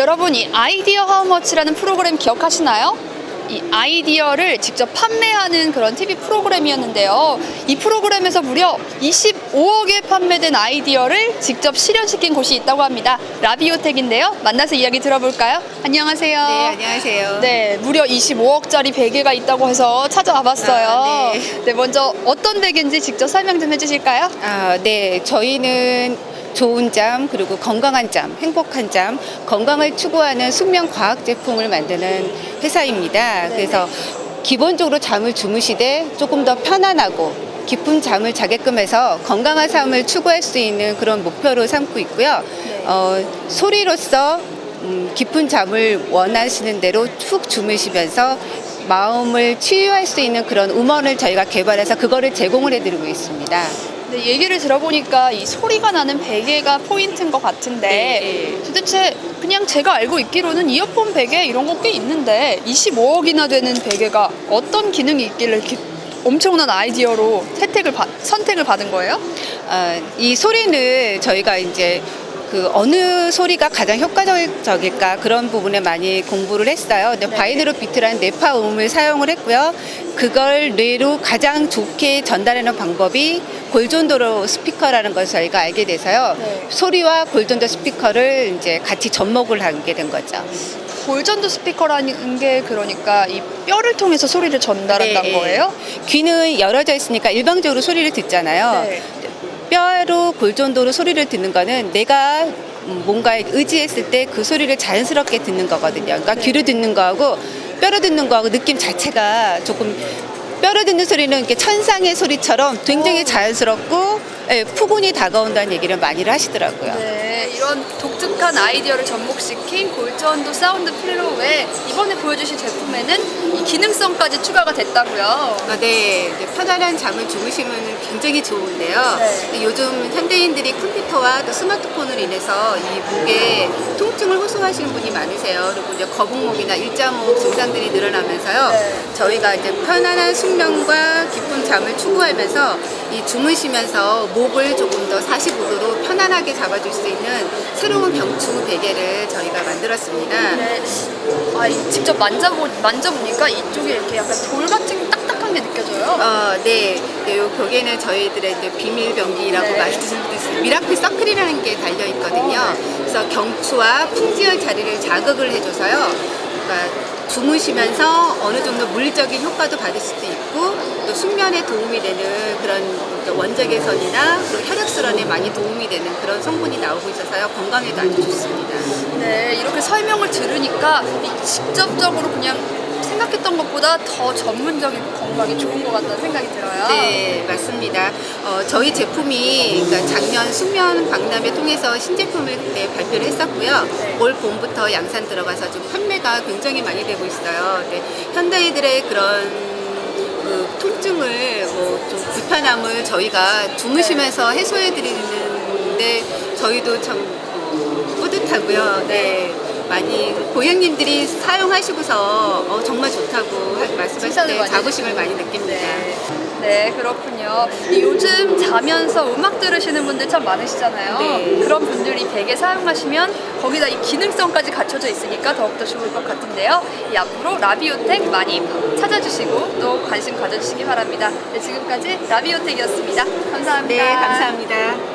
여러분 이 아이디어 하우머치라는 프로그램 기억하시나요? 이 아이디어를 직접 판매하는 그런 TV 프로그램이었는데요. 이 프로그램에서 무려 25억에 판매된 아이디어를 직접 실현시킨 곳이 있다고 합니다. 라비오텍인데요. 만나서 이야기 들어볼까요? 안녕하세요. 네, 안녕하세요. 네, 무려 25억짜리 베개가 있다고 해서 찾아와 봤어요. 아, 네. 먼저 어떤 베개인지 직접 설명 좀 해주실까요? 아, 네. 저희는 좋은 잠, 그리고 건강한 잠, 행복한 잠, 건강을 추구하는 숙면 과학 제품을 만드는 회사입니다. 그래서 기본적으로 잠을 주무시되 조금 더 편안하고 깊은 잠을 자게끔 해서 건강한 삶을 추구할 수 있는 그런 목표로 삼고 있고요. 네. 어, 소리로서 음, 깊은 잠을 원하시는 대로 푹 주무시면서 마음을 치유할 수 있는 그런 음원을 저희가 개발해서 그거를 제공을 해드리고 있습니다. 네, 얘기를 들어보니까 이 소리가 나는 베개가 포인트인 것 같은데 네, 네. 도대체 그냥 제가 알고 있기로는 이어폰 베개 이런 거 꽤 있는데 25억이나 되는 베개가 어떤 기능이 있길래 이렇게 엄청난 아이디어로 채택을 받- 선택을 받은 거예요? 어, 이 소리는 저희가 이제 그 어느 소리가 가장 효과적일까 그런 부분에 많이 공부를 했어요. 근데 네. 바이너로 비트라는 뇌파 음을 사용을 했고요. 그걸 뇌로 가장 좋게 전달하는 방법이 골전도로 스피커라는 것을 저희가 알게 돼서요. 네. 소리와 골전도 스피커를 이제 같이 접목을 하게 된 거죠. 골전도 스피커라는 게 그러니까 이 뼈를 통해서 소리를 전달한다는 네, 거예요? 귀는 열어져 있으니까 일방적으로 소리를 듣잖아요. 네. 뼈로 골전도로 소리를 듣는 거는 내가 음, 뭔가에 의지했을 때 그 소리를 자연스럽게 듣는 거거든요. 그러니까 네. 귀로 듣는 거하고 뼈로 듣는 거하고 느낌 자체가 조금 뼈로 듣는 소리는 이렇게 천상의 소리처럼 굉장히 오. 자연스럽고 예, 푸근히 다가온다는 얘기를 많이를 하시더라고요. 네, 이런 독특한 아이디어를 접목시킨 골전도 사운드 필로 외에 이번에 보여주신 제품에는 이 기능성까지 추가가 됐다고요. 아, 네, 이제 편안한 잠을 주무시면 굉장히 좋은데요. 네. 요즘 현대인들이 컴퓨터와 또 스마트폰으로 인해서 이 목에 통증을 호소하시는 분이 많으세요. 그리고 이제 거북목이나 일자목 증상들이 늘어나면서요. 네. 저희가 이제 편안한 숙면과 깊은 잠을 추구하면서 이 주무시면서 목을 조금 더 45도로 편안하게 잡아줄 수 있는 새로운 병추 베개를 저희가 만들었습니다. 네, 아, 이 직접 만져보, 만져보니까 이쪽에 이렇게 약간 돌 같은 딱딱한 게 느껴져요. 어, 네. 네, 요 벽에는 저희들의 이제 비밀 병기라고 네. 말씀드렸듯이 미라클 서클이라는 게 달려 있거든요. 그래서 경추와 풍지혈 자리를 자극을 해줘서요. 그러니까 주무시면서 어느 정도 물리적인 효과도 받을 수도 있고 또 숙면에 도움이 되는 그런 원적 개선이나 그리고 혈액 순환에 많이 도움이 되는 그런 성분이 나오고 있어서요. 건강에도 아주 좋습니다. 네, 이렇게 설명을 들으니까 이 직접적으로 그냥 생각했던 것보다 더 전문적이고 건강에 좋은 것 같다는 생각이 들어요. 네, 맞습니다. 어, 저희 제품이 그러니까 작년 숙면 박람회 통해서 신제품을 그때 발표를 했었고요. 네. 올 봄부터 양산 들어가서 지금 판매가 굉장히 많이 되고 있어요. 네, 현대인들의 그런 그 통증을 뭐 좀 불편함을 저희가 주무시면서 해소해 드리는데 저희도 참 어, 뿌듯하고요. 네. 많이 고객님들이 사용하시고서 어, 정말 좋다고 하- 말씀하실 때 자부심을 많이 느낍니다. 네. 네, 그렇군요. 이 요즘 자면서 음악 들으시는 분들 참 많으시잖아요. 네. 그런 분들이 베개 사용하시면 거기다 이 기능성까지 갖춰져 있으니까 더욱더 좋을 것 같은데요. 이 앞으로 라비오텍 많이 찾아주시고 또 관심 가져주시기 바랍니다. 네, 지금까지 라비오텍이었습니다. 감사합니다. 네, 감사합니다.